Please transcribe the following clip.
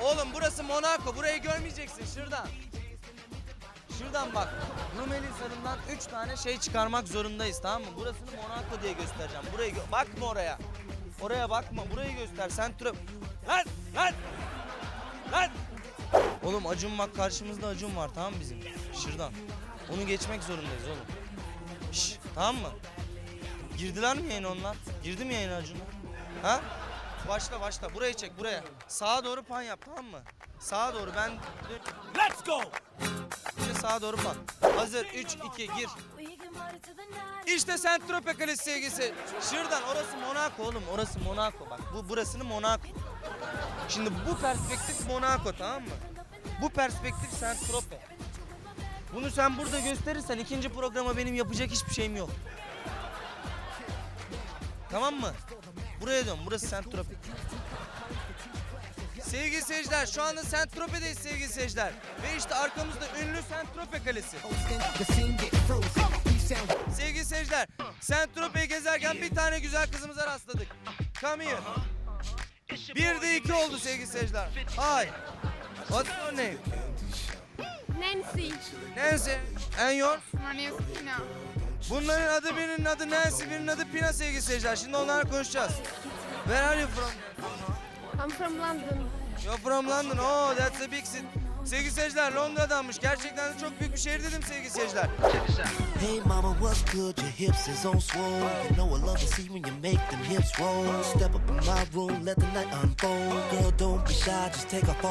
Oğlum burası Monaco. Burayı görmeyeceksin şuradan. Şuradan bak. Rumeli Sarı'ndan 3 tane şey çıkarmak zorundayız tamam mı? Burasını Monaco diye göstereceğim. Burayı gö- bakma oraya. Oraya bakma. Burayı göster. Sen tura... Lan! Lan! Lan! Oğlum Acun bak karşımızda Acun var tamam bizim? Şuradan. Onu geçmek zorundayız oğlum. Şş, tamam mı? Girdiler mi yayına onlar? Girdi mi yayına Acun? Ha? Başla başla. Burayı çek buraya. Sağa doğru pan yap tamam mı? Sağa doğru ben... Let's go! Sağa doğru pan. Hazır 3 2 gir. İşte Saint Tropez Kalesi sevgisi. Şuradan orası Monaco oğlum. Orası Monaco bak. Bu burasını Monaco. Şimdi bu perspektif Monaco tamam mı? Bu perspektif Saint Tropez. Bunu sen burada gösterirsen ikinci programa benim yapacak hiçbir şeyim yok. Tamam mı? Buraya dön. Burası Saint Tropez. Sevgili seyirciler şu anda Saint Tropez'deyiz sevgili seyirciler. Ve işte arkamızda ünlü Saint Tropez Kalesi. Sevgili seyirciler, Saint Tropez'i gezerken bir tane güzel kızımıza rastladık. Come here. Bir de iki oldu sevgili seyirciler. Hi. What's your name? Nancy. And is Tina. Bunların adı birinin adı Nancy, birinin adı Pina sevgili seyirciler. Şimdi onlarla konuşacağız. Where are you from? I'm from London. You're from London. Oh, that's a big city. Sevgili seyirciler Londra'danmış. Gerçekten de çok büyük bir şehir dedim sevgili seyirciler. Hey mama, what's good? Your hips is on swole. You know I love to see when you make them hips roll. Step up in my room, let the night unfold. Girl, don't be shy, just take off